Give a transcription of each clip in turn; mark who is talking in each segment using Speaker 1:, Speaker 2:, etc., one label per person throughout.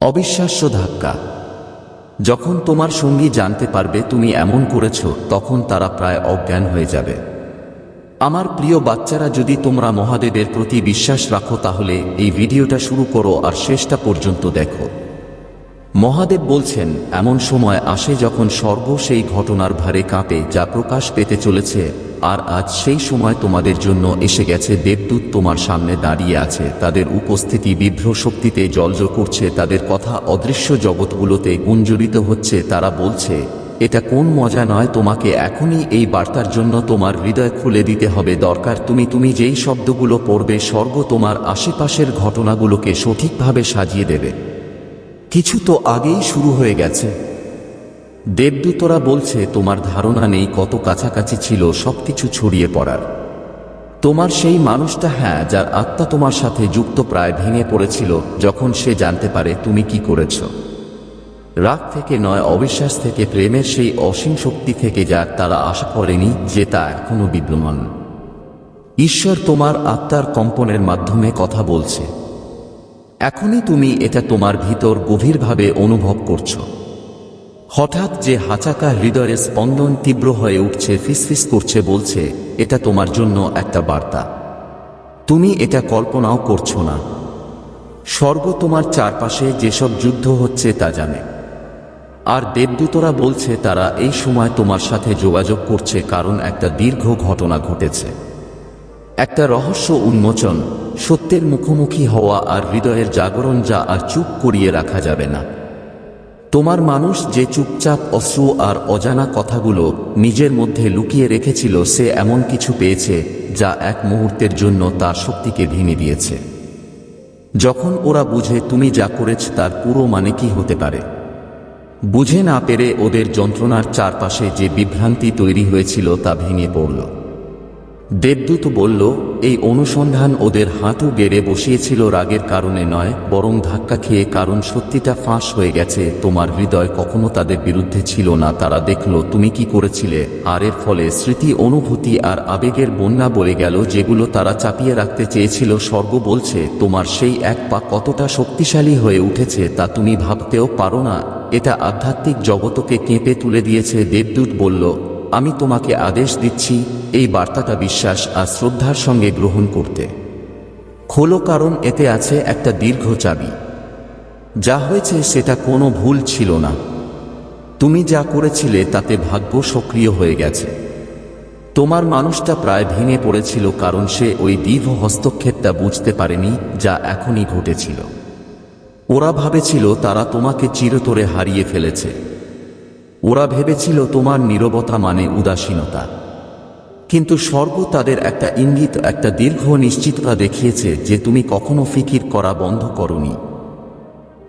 Speaker 1: অবিশ্বাস্য ধাক্কা। যখন তোমার সঙ্গী জানতে পারবে তুমি এমন করেছ, তখন তারা প্রায় অজ্ঞান হয়ে যাবে। আমার প্রিয় বাচ্চারা, যদি তোমরা মহাদেবের প্রতি বিশ্বাস রাখো, তাহলে এই ভিডিওটা শুরু করো আর শেষটা পর্যন্ত দেখো। মহাদেব বলছেন, এমন সময় আসে যখন সর্ব সেই ঘটনার ভারে কাঁপে, যা প্রকাশ পেতে চলেছে আর আজ সেই সময় তোমাদের জন্য এসে গেছে দেবদূত তোমার সামনে দাঁড়িয়ে আছে। তাদের উপস্থিতি বিভ্র শক্তিতে জলজ করছে। তাদের কথা অদৃশ্য জগৎগুলোতে গুঞ্জরিত হচ্ছে। তারা বলছে, এটা কোন মজা নয়, তোমাকে এখনই এই বার্তার জন্য তোমার হৃদয় খুলে দিতে হবে। দরকার, তুমি তুমি যেই শব্দগুলো পড়বে, স্বর্গ তোমার আশেপাশের ঘটনাগুলোকে সঠিকভাবে সাজিয়ে দেবে। কিছু তো আগেই শুরু হয়ে গেছে। দেবদূতরা বলছে, তোমার ধারণা নেই কত কাছাকাছি ছিল সবকিছু ছড়িয়ে পড়ার। তোমার সেই মানুষটা হ্যাঁ যার আত্মা তোমার সাথে যুক্ত প্রায় ভেঙে পড়েছিল, যখন সে জানতে পারে তুমি কি করেছ। রাগ থেকে নয়, অবিশ্বাস থেকে প্রেমের সেই অসীম শক্তি থেকে যার তারা আশা করেনি যে তা এখনও বিদ্যমান। ঈশ্বর তোমার আত্মার কম্পনের মাধ্যমে কথা বলছে। এখনই তুমি এটা তোমার ভিতর গভীরভাবে অনুভব করছ। হঠাৎ যে হাঁচাকা হৃদয়ের স্পন্দন তীব্র হয়ে উঠছে, ফিসফিস করছে, বলছে, এটা তোমার জন্য একটা বার্তা। তুমি এটা কল্পনাও করছ না। স্বর্গ তোমার চারপাশে যেসব যুদ্ধ হচ্ছে তা জানে। আর দেবদূতরা বলছে, তারা এই সময় তোমার সাথে যোগাযোগ করছে, কারণ একটা দীর্ঘ ঘটনা ঘটেছে। একটা রহস্য উন্মোচন, সত্যের মুখোমুখি হওয়া আর হৃদয়ের জাগরণ যা আর চুপ করিয়ে রাখা যাবে না। তোমার মানুষ যে চুপচাপ, অশ্রু আর অজানা কথাগুলো নিজের মধ্যে লুকিয়ে রেখেছিল, সে এমন কিছু পেয়েছে যা এক মুহূর্তের জন্য তার শক্তিকে ভেঙে দিয়েছে। যখন ওরা বুঝে তুমি যা করেছ তার পুরো মানে কি হতে পারে। বুঝে না পেরে ওদের যন্ত্রণার চারপাশে যে বিভ্রান্তি তৈরি হয়েছিল তা ভেঙে পড়ল। দেবদূত বলল, এই অনুসন্ধান ওদের হাঁটু গেড়ে বসিয়েছিল রাগের কারণে নয়, বরং ধাক্কা খেয়ে কারণ সত্যিটা ফাঁস হয়ে গেছে। তোমার হৃদয় কখনো তাদের বিরুদ্ধে ছিল না, তারা দেখল, তুমি কি করেছিলে? আর এর ফলে স্মৃতি, অনুভূতি আর আবেগের বন্যা বলে গেল, যেগুলো তারা চাপিয়ে রাখতে চেয়েছিল। স্বর্গ বলছে, তোমার সেই এক পা কতটা শক্তিশালী হয়ে উঠেছে তা তুমি ভাবতেও পারো না। এটা আধ্যাত্মিক জগতকে কেঁপে তুলে দিয়েছে দেবদূত বলল আমি তোমাকে আদেশ দিচ্ছি, এই বার্তাটা বিশ্বাস আর শ্রদ্ধার সঙ্গে গ্রহণ করতে। খোলো কারণ এতে আছে একটা দীর্ঘ চাবি। যা হয়েছে সেটা কোনো ভুল ছিল না। তুমি যা করেছিলে তাতে ভাগ্য সক্রিয় হয়ে গেছে। তোমার মানুষটা প্রায় ভেঙে পড়েছিল কারণ সে ওই দীর্ঘ হস্তক্ষেপটা বুঝতে পারেনি যা এখনই ঘটেছিল। ওরা ভাবেছিল তারা তোমাকে চিরতরে হারিয়ে ফেলেছে। ওরা ভেবেছিল তোমার নীরবতা মানে উদাসীনতা। কিন্তু স্বর্গ তাদের একটা ইঙ্গিত, একটা দীর্ঘ নিশ্চিততা দেখিয়েছে যে তুমি কখনো ফিকির করা বন্ধ করনি।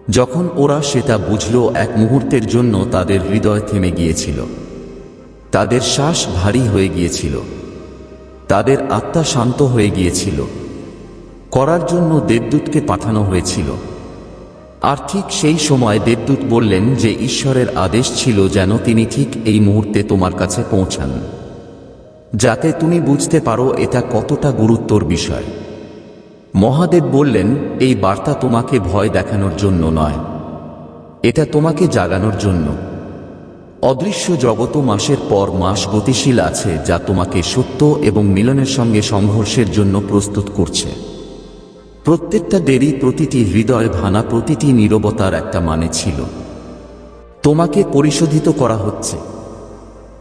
Speaker 1: যখন ওরা সেটা বুঝল, এক মুহূর্তের জন্য তাদের হৃদয় থেমে গিয়েছিল। তাদের শ্বাস ভারী হয়ে গিয়েছিল। তাদের আত্মা শান্ত হয়ে গিয়েছিল। করার জন্য দেবদূতকে পাঠানো হয়েছিল। আর ঠিক সেই সময় দেবদূত বললেন যে ঈশ্বরের আদেশ ছিল যেন তিনি ঠিক এই মুহূর্তে তোমার কাছে পৌঁছান। যাতে তুমি বুঝতে পারো এটা কতটা গুরুত্বর বিষয়। মহাদেব বললেন, এই বার্তা তোমাকে ভয় দেখানোর জন্য নয়। এটা তোমাকে জাগানোর জন্য। অদৃশ্য জগত মাসের পর মাস গতিশীল আছে যা তোমাকে সত্য এবং মিলনের সঙ্গে সংঘর্ষের জন্য প্রস্তুত করছে। প্রত্যেকটা দেরি প্রতিটি হৃদয় ভানা প্রতিটি নীরবতার একটা মানে ছিল। তোমাকে পরিশোধিত করা হচ্ছে।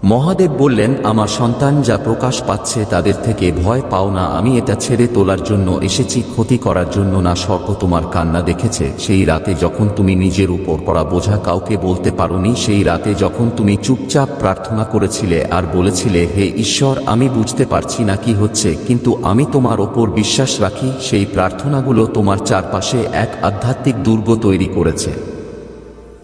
Speaker 1: মহাদেব বললেন, আমার সন্তান যা প্রকাশ পাচ্ছে তাদের থেকে ভয় পাও না। আমি এটা ছেড়ে তোলার জন্য এসেছি, ক্ষতি করার জন্য না। স্বর্গ তোমার কান্না দেখেছে। সেই রাতে যখন তুমি নিজের উপর পড়া বোঝা কাউকে বলতে পারোনি, সেই রাতে যখন তুমি চুপচাপ প্রার্থনা করেছিলে আর বলেছিলে, হে ঈশ্বর, আমি বুঝতে পারছি না কি হচ্ছে, কিন্তু আমি তোমার ওপর বিশ্বাস রাখি, সেই প্রার্থনাগুলো তোমার চারপাশে এক আধ্যাত্মিক দুর্গ তৈরি করেছে।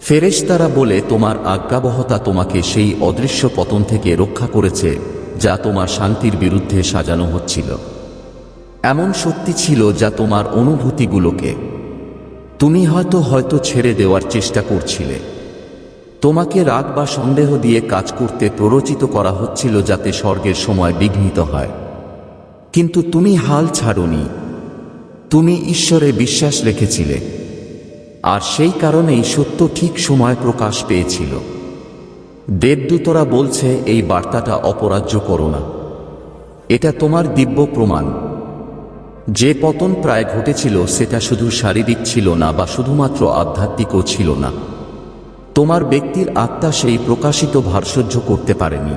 Speaker 1: ফেরেশতারা বলে, তোমার আজ্ঞাবহতা তোমাকে সেই অদৃশ্য পতন থেকে রক্ষা করেছে, যা তোমার শান্তির বিরুদ্ধে সাজানো হচ্ছিল। এমন সত্যি ছিল যা তোমার অনুভূতিগুলোকে। তুমি হয়তো হয়তো ছেড়ে দেওয়ার চেষ্টা করছিলে। তোমাকে রাগ বা সন্দেহ দিয়ে কাজ করতে প্ররোচিত করা হচ্ছিল যাতে স্বর্গের সময় বিঘ্নিত হয়। কিন্তু তুমি হাল ছাড়নি। তুমি ঈশ্বরে বিশ্বাস রেখেছিলে। আর সেই কারণেই সত্য ঠিক সময় প্রকাশ পেয়েছিল। দেবদূতরা বলছে, এই বার্তাটা অপরাজ্য করো না। এটা তোমার দিব্য প্রমাণ। যে পতন প্রায় ঘটেছিল, সেটা শুধু শারীরিক ছিল না বা শুধুমাত্র আধ্যাত্মিকও ছিল না। তোমার ব্যক্তির আত্মা সেই প্রকাশিত ভারসহ্য করতে পারেনি।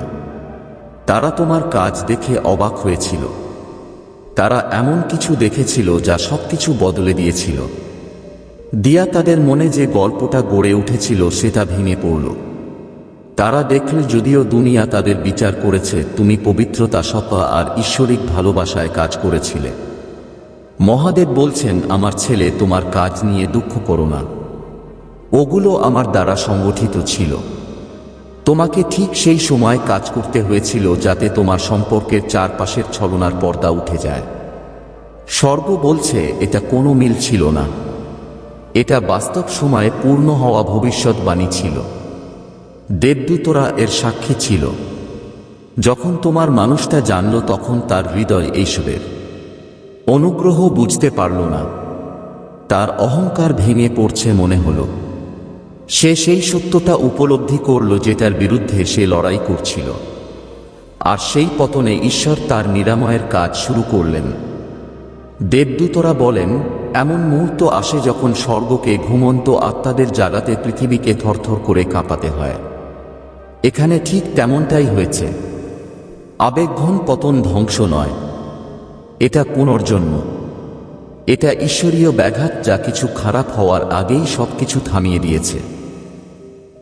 Speaker 1: তারা তোমার কাজ দেখে অবাক হয়েছিল। তারা এমন কিছু দেখেছিল যা সবকিছু বদলে দিয়েছিল। দিয়া তাদের মনে যে গল্পটা গড়ে উঠেছিল সেটা ভেঙে পড়ল। তারা দেখল যদিও দুনিয়া তাদের বিচার করেছে, তুমি পবিত্রতা, সত্তা আর ঈশ্বরিক ভালোবাসায় কাজ করেছিলে। মহাদেব বলছেন, আমার ছেলে, তোমার কাজ নিয়ে দুঃখ করো না। ওগুলো আমার দ্বারা সংগঠিত ছিল। তোমাকে ঠিক সেই সময় কাজ করতে হয়েছিল যাতে তোমার সম্পর্কের চারপাশের ছলনার পর্দা উঠে যায়। স্বর্গ বলছে, এটা কোনো মিল ছিল না। এটা বাস্তব সময়ে পূর্ণ হওয়া ভবিষ্যৎবাণী ছিল। দেবদূতরা এর সাক্ষী ছিল। যখন তোমার মানুষটা জানল, তখন তার হৃদয় এইসবের। অনুগ্রহ বুঝতে পারল না। তার অহংকার ভেঙে পড়ছে মনে হল। সে সেই সত্যতা উপলব্ধি করল যেটার বিরুদ্ধে সে লড়াই করছিল। আর সেই পতনে ঈশ্বর তার নিরাময়ের কাজ শুরু করলেন। দেবদূতরা বলেন, এমন মুহূর্ত আসে যখন স্বর্গকে ঘুমন্ত আত্মাদের জাগাতে পৃথিবীকে থরথর করে কাঁপাতে হয়। এখানে ঠিক তেমনটাই হয়েছে। আবেগঘন পতন ধ্বংস নয়। এটা পুনর্জন্ম। এটা ঈশ্বরীয় ব্যাঘাত যা কিছু খারাপ হওয়ার আগেই সবকিছু থামিয়ে দিয়েছে।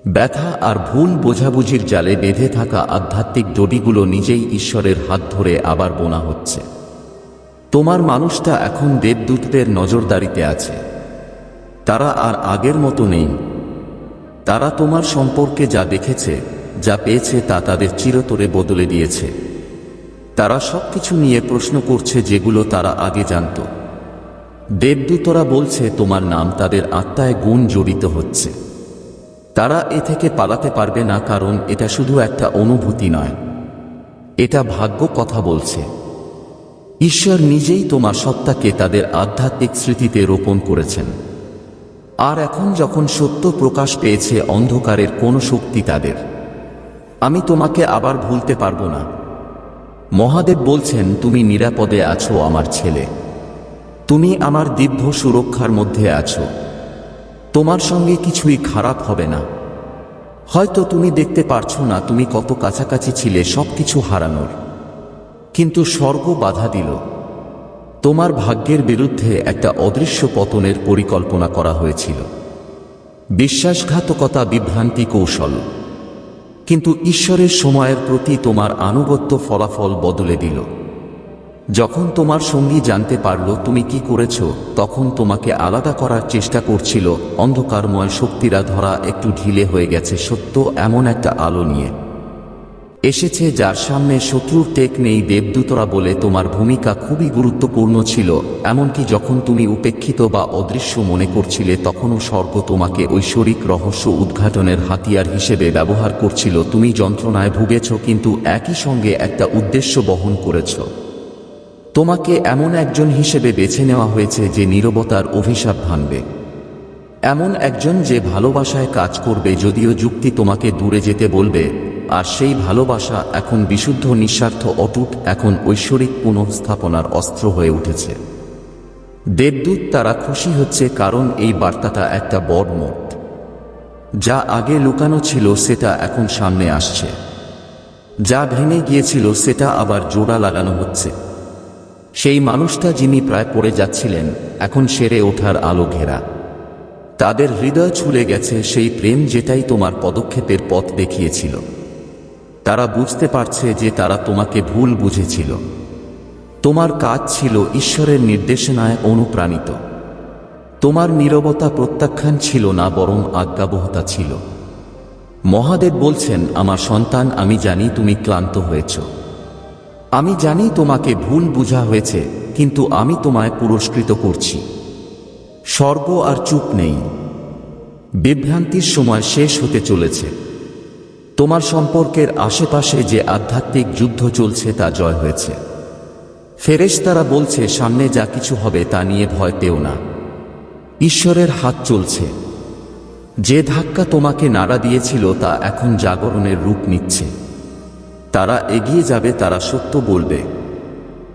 Speaker 1: ব্যথা আর ভুল বোঝাবুঝির জালে বেঁধে থাকা আধ্যাত্মিক দড়িগুলো নিজেই ঈশ্বরের হাত ধরে আবার বোনা হচ্ছে। তোমার মানুষটা এখন দেবদূতদের নজরদারিতে আছে। তারা আর আগের মতো নেই। তারা তোমার সম্পর্কে যা দেখেছে, যা পেয়েছে তা তাদের চিরতরে বদলে দিয়েছে। তারা সব কিছু নিয়ে প্রশ্ন করছে যেগুলো তারা আগে জানত। দেবদূতরা বলছে, তোমার নাম তাদের আত্মায় গুণ জড়িত হচ্ছে। তারা এ থেকে পালাতে পারবে না, কারণ এটা শুধু একটা অনুভূতি নয়। এটা ভাগ্য কথা বলছে। ঈশ্বর নিজেই তোমার সত্তাকে তাদের আধ্যাত্মিক স্মৃতিতে রোপণ করেছেন। আর এখন যখন সত্য প্রকাশ পেয়েছে, অন্ধকারের কোনো শক্তি তাদের। আমি তোমাকে আবার ভুলতে পারব না। মহাদেব বলছেন, তুমি নিরাপদে আছো আমার ছেলে। তুমি আমার দিব্য সুরক্ষার মধ্যে আছো। তোমার সঙ্গে কিছুই খারাপ হবে না। হয়তো তুমি দেখতে পারছ না, তুমি কত কাছাকাছি ছিলে সব কিছু হারানোর। কিন্তু স্বর্গ বাধা দিল। তোমার ভাগ্যের বিরুদ্ধে একটা অদৃশ্য পতনের পরিকল্পনা করা হয়েছিল। বিশ্বাসঘাতকতা বিভ্রান্তি কৌশল। কিন্তু ঈশ্বরের সময়ের প্রতি তোমার আনুগত্য ফলাফল বদলে দিল। যখন তোমার সঙ্গী জানতে পারল তুমি কি করেছ, তখন তোমাকে আলাদা করার চেষ্টা করছিল অন্ধকারময় শক্তিরা ধরা একটু ঢিলে হয়ে গেছে সত্য এমন একটা আলো নিয়ে। এসেছে যার সামনে শত্রুর টেক নেই দেবদূতরা বলে তোমার ভূমিকা খুবই গুরুত্বপূর্ণ ছিল, এমনকি যখন তুমি উপেক্ষিত বা অদৃশ্য মনে করছিলে তখনও স্বর্গ তোমাকে ঐশ্বরিক রহস্য উদ্ঘাটনের হাতিয়ার হিসেবে ব্যবহার করছিল, তুমি যন্ত্রণায় ভুগেছ কিন্তু একই সঙ্গে একটা উদ্দেশ্য বহন করেছ। তোমাকে এমন একজন হিসেবে বেছে নেওয়া হয়েছে যে নীরবতার অভিশাপ ভাঙবে। এমন একজন যে ভালোবাসায় কাজ করবে যদিও যুক্তি তোমাকে দূরে যেতে বলবে আর সেই ভালোবাসা এখন বিশুদ্ধ, নিঃস্বার্থ, অটুট, এখন ঐশ্বরিক পুনঃস্থাপনার অস্ত্র হয়ে উঠেছে। দেবদূত তারা খুশি হচ্ছে কারণ এই বার্তাটা একটা বড় মত। যা আগে লুকানো ছিল সেটা এখন সামনে আসছে। যা ভেঙে গিয়েছিল সেটা আবার জোড়া লাগানো হচ্ছে। সেই মানুষটা যিনি প্রায় পড়ে যাচ্ছিলেন, এখন সেরে ওঠার আলো ঘেরা। তাদের হৃদয় ছুলে গেছে সেই প্রেম যেটাই তোমার পদক্ষেপের পথ দেখিয়েছিল। তারা বুঝতে পারছে যে তারা তোমাকে ভুল বুঝেছিল। তোমার কাজ ছিল ঈশ্বরের নির্দেশনায় অনুপ্রাণিত। তোমার নীরবতা প্রত্যাখ্যান ছিল না, বরং আজ্ঞাবহতা ছিল। মহাদেব বলছেন, আমার সন্তান, আমি জানি তুমি ক্লান্ত হয়েছ। আমি জানি তোমাকে ভুল বুঝা হয়েছে, কিন্তু আমি তোমায় পুরস্কৃত করছি। স্বর্গ আর চুপ নেই। বিভ্রান্তির সময় শেষ হতে চলেছে। তোমার সম্পর্কের আশেপাশে যে আধ্যাত্মিক যুদ্ধ চলছে তা জয় হয়েছে। ফেরেশ তারা বলছে, সামনে যা কিছু হবে তা নিয়ে ভয় পেও না। ঈশ্বরের হাত চলছে। যে ধাক্কা তোমাকে নাড়া দিয়েছিল তা এখন জাগরণের রূপ নিচ্ছে। তারা এগিয়ে যাবে, তারা সত্য বলবে।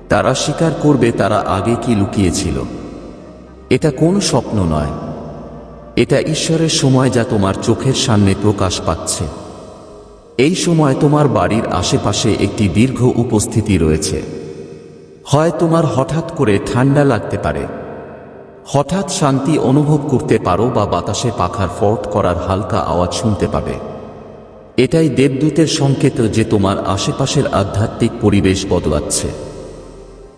Speaker 1: তারা স্বীকার করবে, তারা আগে কি লুকিয়েছিল। এটা কোন স্বপ্ন নয়। এটা ঈশ্বরের সময় যা তোমার চোখের সামনে প্রকাশ পাচ্ছে। এই সময় তোমার বাড়ির আশেপাশে একটি দীর্ঘ উপস্থিতি রয়েছে। হয় তোমার হঠাৎ করে ঠান্ডা লাগতে পারে। হঠাৎ শান্তি অনুভব করতে পারো বা বাতাসে পাখার ফর্ট করার হালকা আওয়াজ শুনতে পাবে। এটাই দেবদূতের সংকেত যে তোমার আশেপাশের আধ্যাত্মিক পরিবেশ বদলাচ্ছে।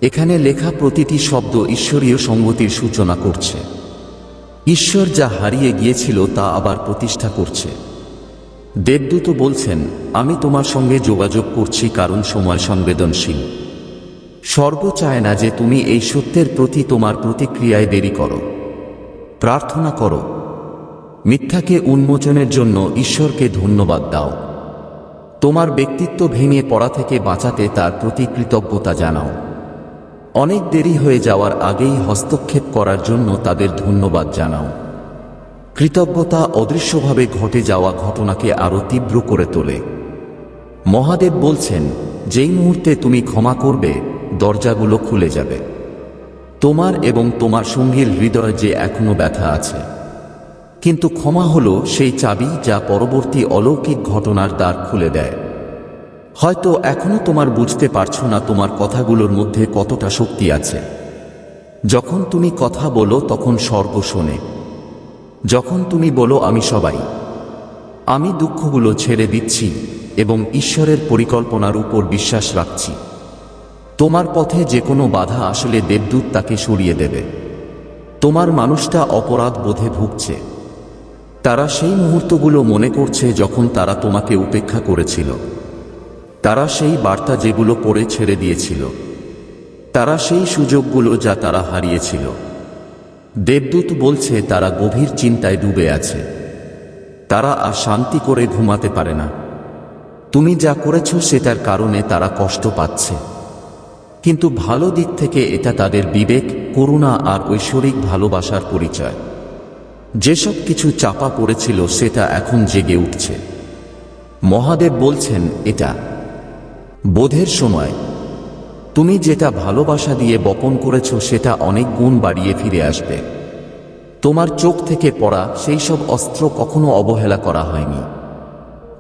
Speaker 1: এখানে লেখা প্রতিটি শব্দ ঈশ্বরীয় সঙ্গতির সূচনা করছে। ঈশ্বর যা হারিয়ে গিয়েছিল তা আবার প্রতিষ্ঠা করছে। দেবদূত বলছেন, আমি তোমার সঙ্গে যোগাযোগ করছি কারণ সময় সংবেদনশীল। স্বর্গ চায় না যে তুমি এই সত্যের প্রতি তোমার প্রতিক্রিয়ায় দেরি করো। প্রার্থনা করো। মিথ্যাকে উন্মোচনের জন্য ঈশ্বরকে ধন্যবাদ দাও। তোমার ব্যক্তিত্ব ভেঙে পড়া থেকে বাঁচাতে তার প্রতি কৃতজ্ঞতা জানাও। অনেক দেরি হয়ে যাওয়ার আগেই হস্তক্ষেপ করার জন্য তাদের ধন্যবাদ জানাও। কৃতজ্ঞতা অদৃশ্যভাবে ঘটে যাওয়া ঘটনাকে আরও তীব্র করে তোলে। মহাদেব বলছেন, যেই মুহূর্তে তুমি ক্ষমা করবে, দরজাগুলো খুলে যাবে। তোমার এবং তোমার সঙ্গীর হৃদয় যে এখনও ব্যথা আছে। কিন্তু ক্ষমা হলো সেই চাবি যা পরবর্তী অলৌকিক ঘটনার দ্বার খুলে দেয়। হয়তো এখনও তোমার বুঝতে পারছ না তোমার কথাগুলোর মধ্যে কতটা শক্তি আছে। যখন তুমি কথা বলো, তখন স্বর্গ শোনে। যখন তুমি বলো আমি সবাই, আমি দুঃখগুলো ছেড়ে দিচ্ছি এবং ঈশ্বরের পরিকল্পনার উপর বিশ্বাস রাখছি। তোমার পথে যে কোনো বাধা আসলে দেবদূত তাকে সরিয়ে দেবে। তোমার মানুষটা অপরাধ বোধে ভুগছে। তারা সেই মুহূর্তগুলো মনে করছে যখন তারা তোমাকে উপেক্ষা করেছিল। তারা সেই বার্তা যেগুলো পড়ে ছেড়ে দিয়েছিল। তারা সেই সুযোগগুলো যা তারা হারিয়েছিল। দেবদূত বলছে, তারা গভীর চিন্তায় ডুবে আছে। তারা আর শান্তি করে ঘুমাতে পারে না। তুমি যা করেছ সেটার কারণে তারা কষ্ট পাচ্ছে। কিন্তু ভালো দিক থেকে এটা তাদের বিবেক, করুণা আর ঐশ্বরিক ভালোবাসার পরিচয়। যেসব কিছু চাপা পড়েছিল, সেটা এখন জেগে উঠছে। মহাদেব বলছেন, এটা বোধের সময়। তুমি যেটা ভালোবাসা দিয়ে বপন করেছ সেটা অনেক গুণ বাড়িয়ে ফিরে আসবে। তোমার চোখ থেকে পড়া সেই সব অস্ত্র কখনো অবহেলা করা হয়নি।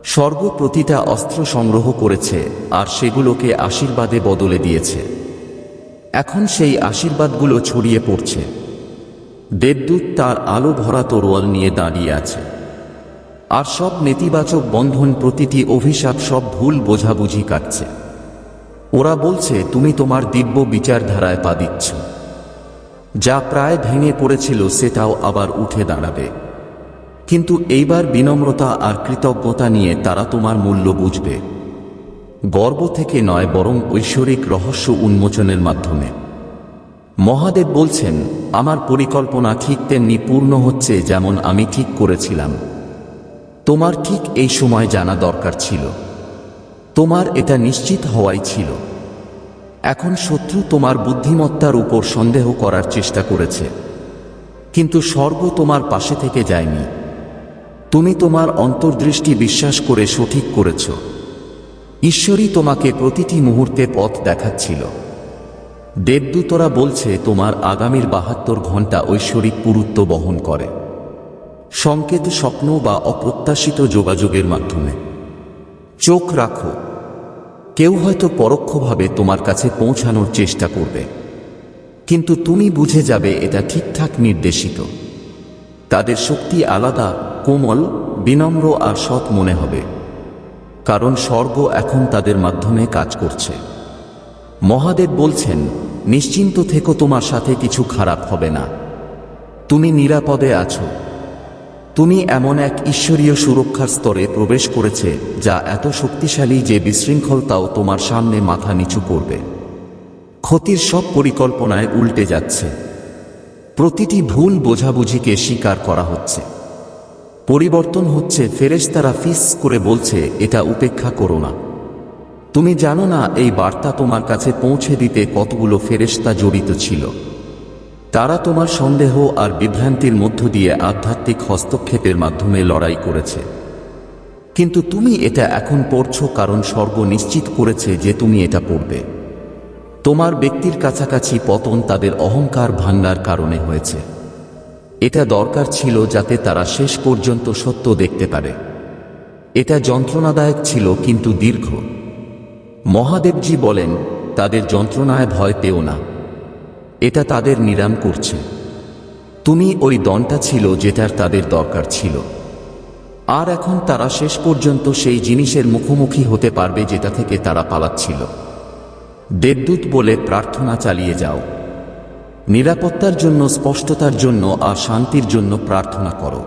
Speaker 1: স্বর্গ প্রতিটা অস্ত্র সংগ্রহ করেছে আর সেগুলোকে আশীর্বাদে বদলে দিয়েছে। এখন সেই আশীর্বাদগুলো ছড়িয়ে পড়ছে। দেবদূত তার আলো ভরা তরোয়াল নিয়ে দাঁড়িয়ে আছে। আর সব নেতিবাচক বন্ধন প্রতিটি অভিশাপ সব ভুল বোঝাবুঝি কাটছে। ওরা বলছে, তুমি তোমার দিব্য বিচারধারায় পা দিচ্ছ। যা প্রায় ভেঙে পড়েছিল, সেটাও আবার উঠে দাঁড়াবে। কিন্তু এইবার বিনম্রতা আর কৃতজ্ঞতা নিয়ে তারা তোমার মূল্য বুঝবে। গর্ব থেকে নয়, বরং ঐশ্বরিক রহস্য উন্মোচনের মাধ্যমে। মহাদেব বলছেন, আমার পরিকল্পনা ঠিক তেমনি পূর্ণ হচ্ছে যেমন আমি ঠিক করেছিলাম। তোমার ঠিক এই সময় জানা দরকার ছিল। তোমার এটা নিশ্চিত হওয়াই ছিল। এখন শত্রু তোমার বুদ্ধিমত্তার উপর সন্দেহ করার চেষ্টা করেছে। কিন্তু স্বর্গ তোমার পাশে থেকে যায়নি। তুমি তোমার অন্তর্দৃষ্টি বিশ্বাস করে সঠিক করেছ। ঈশ্বরই তোমাকে প্রতিটি মুহূর্তে পথ দেখাচ্ছিল। দেবদূতরা বলছে, তোমার আগামীর বাহাত্তর ঘণ্টা ঐশ্বরিক পুরুত্ব বহন করে। সংকেত স্বপ্ন বা অপ্রত্যাশিত যোগাযোগের মাধ্যমে। চোখ রাখো। কেউ হয়তো পরোক্ষভাবে তোমার কাছে পৌঁছানোর চেষ্টা করবে। কিন্তু তুমি বুঝে যাবে এটা ঠিকঠাক নির্দেশিত। তাদের শক্তি আলাদা, কোমল, বিনম্র আর সৎ মনে হবে। কারণ স্বর্গ এখন তাদের মাধ্যমে কাজ করছে। মহাদেব বলছেন, নিশ্চিন্ত থেকো, তোমার সাথে কিছু খারাপ হবে না। তুমি নিরাপদে আছো। তুমি এমন এক ঈশ্বরীয় সুরক্ষার স্তরে প্রবেশ করেছে, যা এত শক্তিশালী যে বিশৃঙ্খলতাও তোমার সামনে মাথা নিচু করবে। ক্ষতির সব পরিকল্পনায় উল্টে যাচ্ছে। প্রতিটি ভুল বোঝাবুঝিকে স্বীকার করা হচ্ছে। পরিবর্তন হচ্ছে, ফেরেশতারা ফিস করে বলছে, এটা উপেক্ষা করো না। তুমি জানো না, এই বার্তা তোমার কাছে পৌঁছে দিতে কতগুলো ফেরেশতা জড়িত ছিল। তারা তোমার সন্দেহ আর বিভ্রান্তির মধ্য দিয়ে আধ্যাত্মিক হস্তক্ষেপের মাধ্যমে লড়াই করেছে। কিন্তু তুমি এটা এখন পড়ছো কারণ স্বর্গ নিশ্চিত করেছে যে তুমি এটা পড়বে। তোমার ব্যক্তির কাছাকাছি পতন তাদের অহংকার ভাঙ্গার কারণে হয়েছে। এটা দরকার ছিল যাতে তারা শেষ পর্যন্ত সত্য দেখতে পারে। এটা যন্ত্রণাদায়ক ছিল কিন্তু দীর্ঘ। মহাদেবজি বলেন, তাদের যন্ত্রণায় ভয় পেও না। এটা তাদের নিরাম করছে। তুমি ওই দনটা ছিল যেটার তাদের দরকার ছিল। আর এখন তারা শেষ পর্যন্ত সেই জিনিসের মুখোমুখি হতে পারবে যেটা থেকে তারা পালাচ্ছিল। দেবদূত বলে প্রার্থনা চালিয়ে যাও। নিরাপত্তার জন্য, স্পষ্টতার জন্য আর শান্তির জন্য প্রার্থনা করো।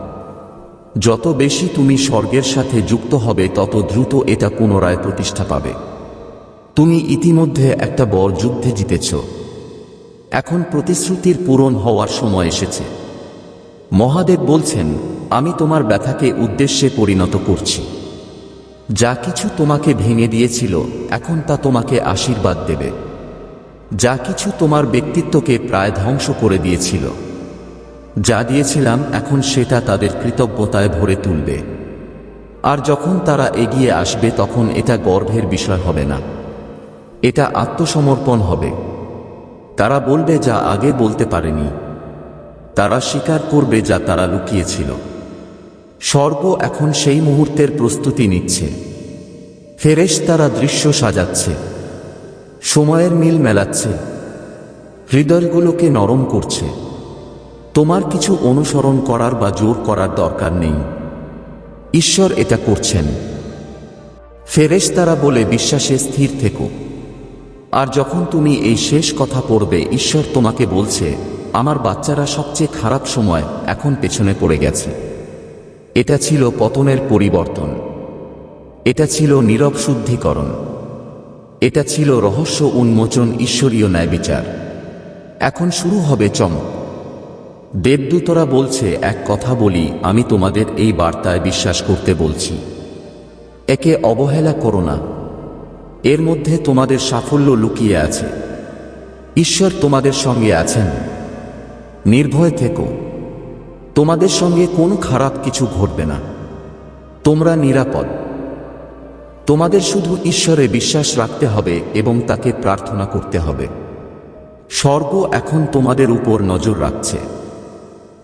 Speaker 1: যত বেশি তুমি স্বর্গের সাথে যুক্ত হবে, তত দ্রুত এটা পুনরায় প্রতিষ্ঠা পাবে। তুমি ইতিমধ্যে একটা বড় যুদ্ধে জিতেছ। এখন প্রতিশ্রুতির পূরণ হওয়ার সময় এসেছে। মহাদেব বলছেন, আমি তোমার ব্যথাকে উদ্দেশ্যে পরিণত করছি। যা কিছু তোমাকে ভেঙে দিয়েছিল, এখন তা তোমাকে আশীর্বাদ দেবে। যা কিছু তোমার ব্যক্তিত্বকে প্রায় ধ্বংস করে দিয়েছিল। যা দিয়েছিলাম, এখন সেটা তাদের কৃতজ্ঞতায় ভরে তুলবে। আর যখন তারা এগিয়ে আসবে, তখন এটা গর্ভের বিষয় হবে না। এটা আত্মসমর্পণ হবে। তারা বলবে যা আগে বলতে পারেনি। তারা স্বীকার করবে যা তারা লুকিয়েছিল। স্বর্গ এখন সেই মুহূর্তের প্রস্তুতি নিচ্ছে। ফেরেশ তারা দৃশ্য সাজাচ্ছে। সময়ের মিল মেলাচ্ছে। হৃদয়গুলোকে নরম করছে। তোমার কিছু অনুসরণ করার বা জোর করার দরকার নেই। ঈশ্বর এটা করছেন। ফেরেশ তারা বলে বিশ্বাসে স্থির থেকো। আর যখন তুমি এই শেষ কথা পড়বে, ঈশ্বর তোমাকে বলছে, আমার বাচ্চারা সবচেয়ে খারাপ সময় এখন পেছনে পড়ে গেছে। এটা ছিল পতনের পরিবর্তন। এটা ছিল নীরব শুদ্ধিকরণ। এটা ছিল রহস্য উন্মোচন ঈশ্বরীয় ন্যায় বিচার। এখন শুরু হবে চমক। দেবদূতরা বলছে, এক কথা বলি, আমি তোমাদের এই বার্তায় বিশ্বাস করতে বলছি। একে অবহেলা করো না। এর মধ্যে তোমাদের সাফল্য লুকিয়ে আছে। ঈশ্বর তোমাদের সঙ্গে আছেন। নির্ভয় থেকো। তোমাদের সঙ্গে কোনো খারাপ কিছু ঘটবে না। তোমরা নিরাপদ। তোমাদের শুধু ঈশ্বরে বিশ্বাস রাখতে হবে এবং তাকে প্রার্থনা করতে হবে। স্বর্গ এখন তোমাদের উপর নজর রাখছে।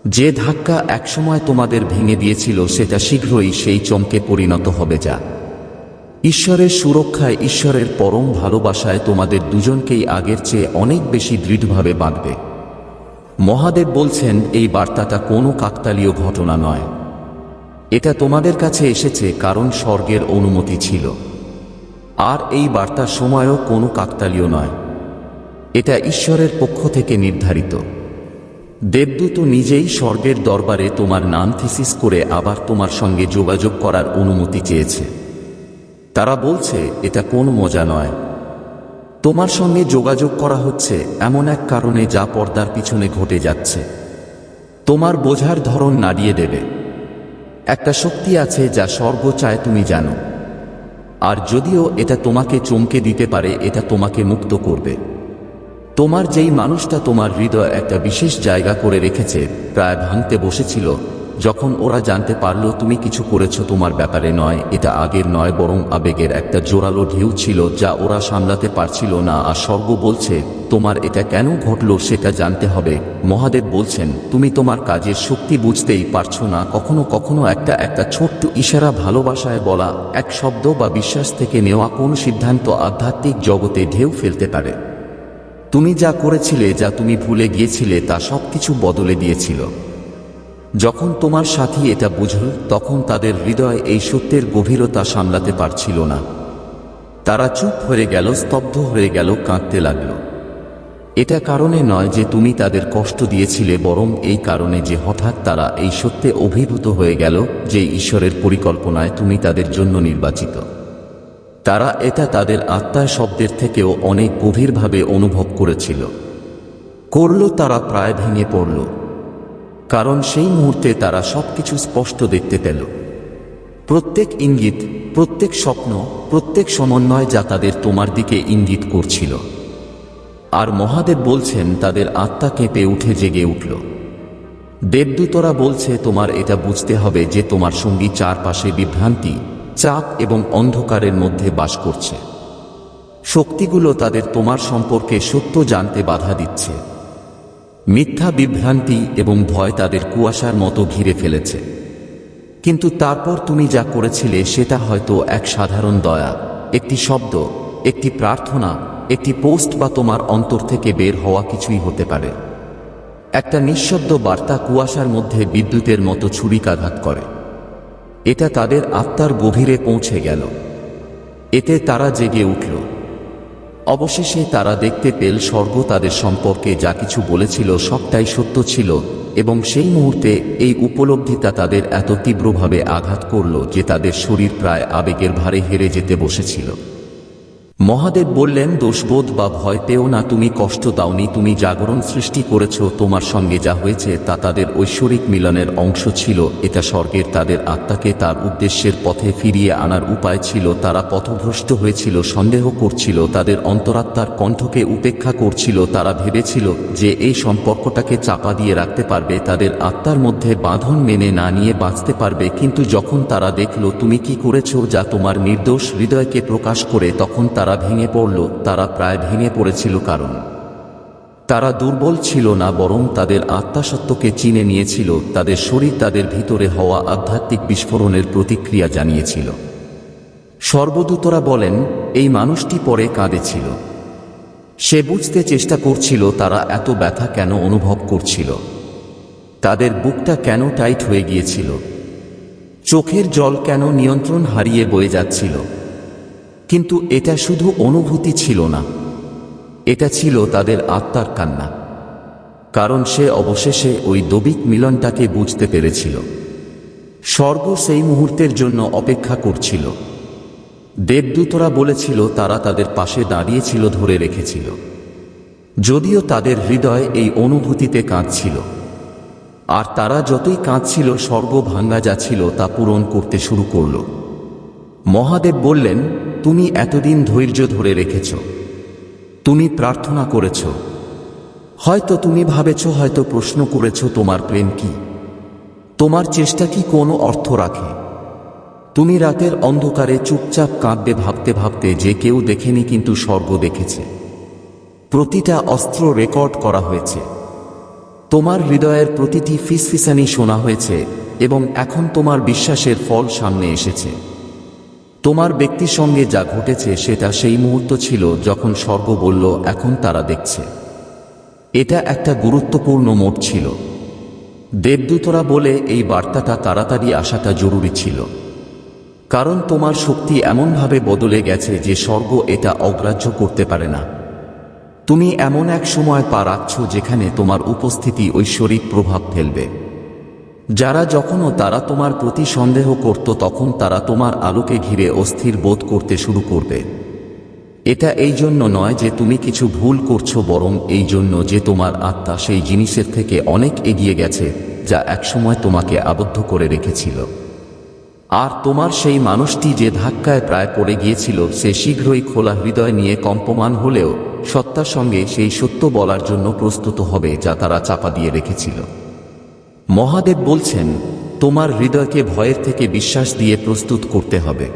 Speaker 1: যে ধাক্কা একসময় তোমাদের ভেঙে দিয়েছিল, সেটা শীঘ্রই সেই চমকে পরিণত হবে যা ঈশ্বরের সুরক্ষায় ঈশ্বরের পরম ভালোবাসায় তোমাদের দুজনকেই আগের চেয়ে অনেক বেশি দৃঢ়ভাবে বাঁধবে। মহাদেব বলছেন, এই বার্তাটা কোনো কাকতালীয় ঘটনা নয়। এটা তোমাদের কাছে এসেছে কারণ স্বর্গের অনুমতি ছিল। আর এই বার্তার সময়ও কোনো কাকতালীয় নয়। এটা ঈশ্বরের পক্ষ থেকে নির্ধারিত। দেবদূত নিজেই স্বর্গের দরবারে তোমার নাম থিসিস করে আবার তোমার সঙ্গে যোগাযোগ করার অনুমতি চেয়েছে। তারা বলছে, এটা কোনো মজা নয়। তোমার সঙ্গে যোগাযোগ করা হচ্ছে এমন এক কারণে যা পর্দার পিছনে ঘটে যাচ্ছে। তোমার বোঝার ধরন নাড়িয়ে দেবে। একটা শক্তি আছে যা স্বর্গ চায় তুমি জানো। আর যদিও এটা তোমাকে চমকে দিতে পারে, এটা তোমাকে মুক্ত করবে। তোমার যেই মানুষটা তোমার হৃদয় একটা বিশেষ জায়গা করে রেখেছে, প্রায় ভাঙতে বসেছিল যখন ওরা জানতে পারল তুমি কিছু করেছ, তোমার ব্যাপারে নয়, এটা আগের নয়, বরং আবেগের একটা জোরালো ঢেউ ছিল যা ওরা সামলাতে পারছিল না। আর স্বর্গ বলছে, তোমার এটা কেন ঘটলো সেটা জানতে হবে। মহাদেব বলছেন, তুমি তোমার কাজের শক্তি বুঝতেই পারছ না। কখনো কখনো একটা একটা ছোট্ট ইশারা ভালোবাসায় বলা, এক শব্দ বা বিশ্বাস থেকে নেওয়া কোন সিদ্ধান্ত আধ্যাত্মিক জগতে ঢেউ ফেলতে পারে। তুমি যা করেছিলে, যা তুমি ভুলে গিয়েছিলে, তা সব কিছু বদলে দিয়েছিল। যখন তোমার সাথী এটা বুঝল, তখন তাদের হৃদয় এই সত্যের গভীরতা সামলাতে পারছিল না। তারা চুপ হয়ে গেল, স্তব্ধ হয়ে গেল, কাঁদতে লাগল। এটা কারণে নয় যে তুমি তাদের কষ্ট দিয়েছিলে, বরং এই কারণে যে হঠাৎ তারা এই সত্যে অভিভূত হয়ে গেল যে ঈশ্বরের পরিকল্পনায় তুমি তাদের জন্য নির্বাচিত। তারা এটা তাদের আত্মায় শব্দের থেকেও অনেক গভীরভাবে অনুভব করেছিল। করল তারা প্রায় ভেঙে পড়ল। কারণ সেই মুহূর্তে তারা সবকিছু স্পষ্ট দেখতে পেল। প্রত্যেক ইঙ্গিত, প্রত্যেক স্বপ্ন, প্রত্যেক সমন্বয় যা তাদের তোমার দিকে ইঙ্গিত করছিল। আর মহাদেব বলছেন, তাদের আত্মা কেঁপে উঠে জেগে উঠল। দেবদূতরা বলছে, তোমার এটা বুঝতে হবে যে তোমার সঙ্গী চারপাশে বিভ্রান্তি, চাপ এবং অন্ধকারের মধ্যে বাস করছে। শক্তিগুলো তাদের তোমার সম্পর্কে সত্য জানতে বাধা দিচ্ছে। মিথ্যা বিভ্রান্তি এবং ভয় তাদের কুয়াশার মতো ঘিরে ফেলেছে। কিন্তু তারপর তুমি যা করেছিলে সেটা হয়তো এক সাধারণ দয়া, একটি শব্দ, একটি প্রার্থনা, একটি পোস্ট বা তোমার অন্তর থেকে বের হওয়া কিছুই হতে পারে। একটা নিঃশব্দ বার্তা কুয়াশার মধ্যে বিদ্যুতের মতো ছুরিকাঘাত করে। এটা তাদের আত্মার গভীরে পৌঁছে গেল। এতে তারা জেগে উঠল। অবশেষে তারা দেখতে পেল স্বর্গ তাদের সম্পর্কে যা কিছু বলেছিল সবটাই সত্য ছিল, এবং সেই মুহূর্তে এই উপলব্ধিতা তাদের এত তীব্রভাবে আঘাত করল যে তাদের শরীর প্রায় আবেগের ভারে হেরে যেতে বসেছিল। মহাদেব বললেন, দোষবোধ বা ভয় পেও না, তুমি কষ্ট দাওনি, তুমি জাগরণ সৃষ্টি করেছ, তোমার সঙ্গে যা হয়েছে তা তাদের ঐশ্বরিক মিলনের অংশ ছিল, এটা স্বর্গের তাদের আত্মাকে তার উদ্দেশ্যের পথে ফিরিয়ে আনার উপায় ছিল, তারা পথভ্রষ্ট হয়েছিল, সন্দেহ করছিল, তাদের অন্তরাত্মার কণ্ঠকে উপেক্ষা করছিল, তারা ভেবেছিল যে এই সম্পর্কটাকে চাপা দিয়ে রাখতে পারবে, তাদের আত্মার মধ্যে বাঁধন মেনে না নিয়ে বাঁচতে পারবে, কিন্তু যখন তারা দেখল, তুমি কি করেছ যা তোমার নির্দোষ হৃদয়কে প্রকাশ করে, তখন তারা ভেঙে পড়ল, তারা প্রায় ভেঙে পড়েছিল কারণ। তারা দুর্বল ছিল না, বরং তাদের আত্মাসত্ত্বকে চিনে নিয়েছিল, তাদের শরীর তাদের ভিতরে হওয়া আধ্যাত্মিক বিস্ফোরণের প্রতিক্রিয়া জানিয়েছিল। সর্বদূতরা বলেন, এই মানুষটি পরে কাঁদেছিল। সে বুঝতে চেষ্টা করছিল, তারা এত ব্যথা কেন অনুভব করছিল। তাদের বুকটা কেন টাইট হয়ে গিয়েছিল? চোখের জল কেন নিয়ন্ত্রণ হারিয়ে বয়ে যাচ্ছিল? কিন্তু এটা শুধু অনুভূতি ছিল না। এটা ছিল তাদের আত্মার কান্না। কারণ সে অবশেষে ওই দবিক মিলনটাকে বুঝতে পেরেছিল। স্বর্গ সেই মুহূর্তের জন্য অপেক্ষা করছিল। দেবদূতরা বলেছিল, তারা তাদের পাশে দাঁড়িয়েছিল, ধরে রেখেছিল। যদিও তাদের হৃদয় এই অনুভূতিতে কাঁদছিল। আর তারা যতই কাঁদছিল, স্বর্গ ভাঙ্গা যাচ্ছিল তা পূরণ করতে শুরু করল। মহাদেব বললেন তুমি এতদিন ধৈর্য ধরে রেখেছ। তুমি প্রার্থনা করেছ। হয়তো তুমি ভাবেছ, হয়তো প্রশ্ন করেছ, তোমার প্রেম কি? তোমার চেষ্টা কি কোনো অর্থ রাখে? তুমি রাতের অন্ধকারে চুপচাপ কাঁদবে ভাবতে ভাবতে যে কেউ দেখেনি কিন্তু স্বর্গ দেখেছে। প্রতিটা অস্ত্র রেকর্ড করা হয়েছে। তোমার হৃদয়ের প্রতিটি ফিসফিসানি শোনা হয়েছে এবং এখন তোমার বিশ্বাসের ফল সামনে এসেছে। তোমার ব্যক্তির সঙ্গে যা ঘটেছে সেটা সেই মুহূর্ত ছিল যখন স্বর্গ বলল, এখন তারা দেখছে। এটা একটা গুরুত্বপূর্ণ মোট ছিল। দেবদূতরা বলে, এই বার্তাটা তাড়াতাড়ি আসাটা জরুরি ছিল। কারণ তোমার শক্তি এমনভাবে বদলে গেছে যে স্বর্গ এটা অগ্রাহ্য করতে পারে না। তুমি এমন এক সময় পা রাখছ যেখানে তোমার উপস্থিতি ঐশ্বরিক প্রভাব ফেলবে। যারা যখনও তারা তোমার প্রতি সন্দেহ করত, তখন তারা তোমার আলোকে ঘিরে অস্থির বোধ করতে শুরু করবে। এটা এই জন্য নয় যে তুমি কিছু ভুল করছ, বরং এই জন্য যে তোমার আত্মা সেই জিনিসের থেকে অনেক এগিয়ে গেছে, যা একসময় তোমাকে আবদ্ধ করে রেখেছিল। আর তোমার সেই মানুষটি যে ধাক্কায় প্রায় পড়ে গিয়েছিল, সে শীঘ্রই খোলা হৃদয় নিয়ে কম্পমান হলেও সত্তার সঙ্গে সেই সত্য বলার জন্য প্রস্তুত হবে, যা তারা চাপা দিয়ে রেখেছিল। মহাদেব বলছেন, তোমার হৃদয়কে ভয়ের থেকে বিশ্বাস দিয়ে প্রস্তুত করতে হবে।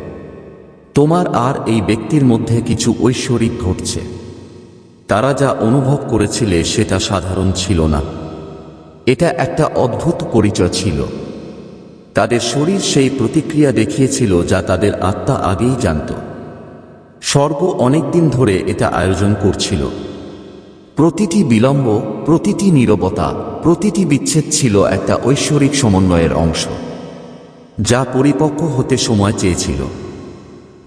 Speaker 1: তোমার আর এই ব্যক্তির মধ্যে কিছু ঐশ্বরিক ঘটছে। তারা যা অনুভব করেছিলে সেটা সাধারণ ছিল না। এটা একটা অদ্ভুত পরিচয় ছিল। তাদের শরীর সেই প্রতিক্রিয়া দেখিয়েছিল যা তাদের আত্মা আগেই জানত। স্বর্গ অনেকদিন ধরে এটা আয়োজন করছিল। প্রতিটি বিলম্ব, প্রতিটি নীরবতা, প্রতিটি বিচ্ছেদ ছিল একটা ঐশ্বরিক সমন্বয়ের অংশ, যা পরিপক্ক হতে সময় চেয়েছিল।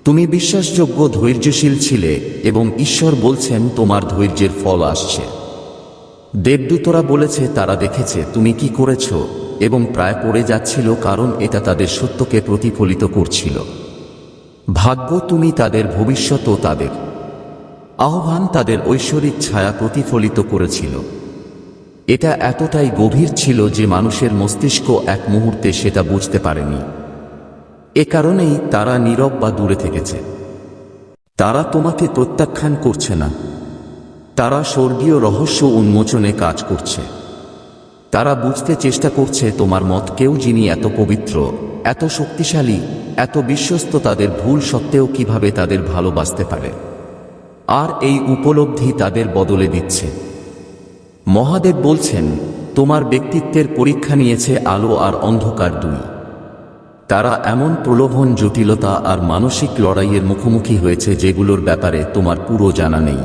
Speaker 1: তুমি বিশ্বাসযোগ্য ধৈর্যশীল ছিলে এবং ঈশ্বর বলছেন, তোমার ধৈর্যের ফল আসছে। দেবদূতরা বলেছে, তারা দেখেছে, তুমি কি করেছ এবং প্রায় পড়ে যাচ্ছিল, কারণ এটা তাদের সত্যকে প্রতিফলিত করছিল। ভাগ্য তুমি তাদের, ভবিষ্যৎও তাদের। আহ্বান তাদের ঐশ্বরিক ছায়া প্রতিফলিত করেছিল। এটা এতটাই গভীর ছিল যে মানুষের মস্তিষ্ক এক মুহূর্তে সেটা বুঝতে পারেনি। এ কারণেই তারা নীরব বা দূরে থেকেছে। তারা তোমাকে প্রত্যাখ্যান করছে না। তারা স্বর্গীয় রহস্য উন্মোচনে কাজ করছে। তারা বুঝতে চেষ্টা করছে তোমার মত কেউ যিনি এত পবিত্র, এত শক্তিশালী, এত বিশ্বস্ত তাদের ভুল সত্ত্বেও কীভাবে তাদের ভালোবাসতে পারে। আর এই উপলব্ধি তাদের বদলে দিচ্ছে। মহাদেব বলছেন, তোমার ব্যক্তিত্বের পরীক্ষা নিয়েছে আলো আর অন্ধকার দুই। তারা এমন প্রলোভন, জটিলতা আর মানসিক লড়াইয়ের মুখোমুখি হয়েছে যেগুলোর ব্যাপারে তোমার পুরো জানা নেই।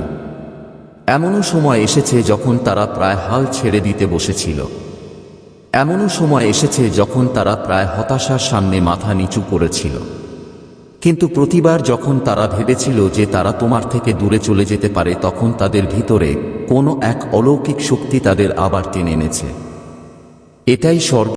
Speaker 1: এমনও সময় এসেছে যখন তারা প্রায় হাল ছেড়ে দিতে বসেছিল। এমনও সময় এসেছে যখন তারা প্রায় হতাশার সামনে মাথা নিচু করেছিল। কিন্তু প্রতিবার যখন তারা ভেবেছিল যে তারা তোমার থেকে দূরে চলে যেতে পারে, তখন তাদের ভিতরে কোনো এক অলৌকিক শক্তি তাদের আবার টেনে এনেছে। এটাই স্বর্গ।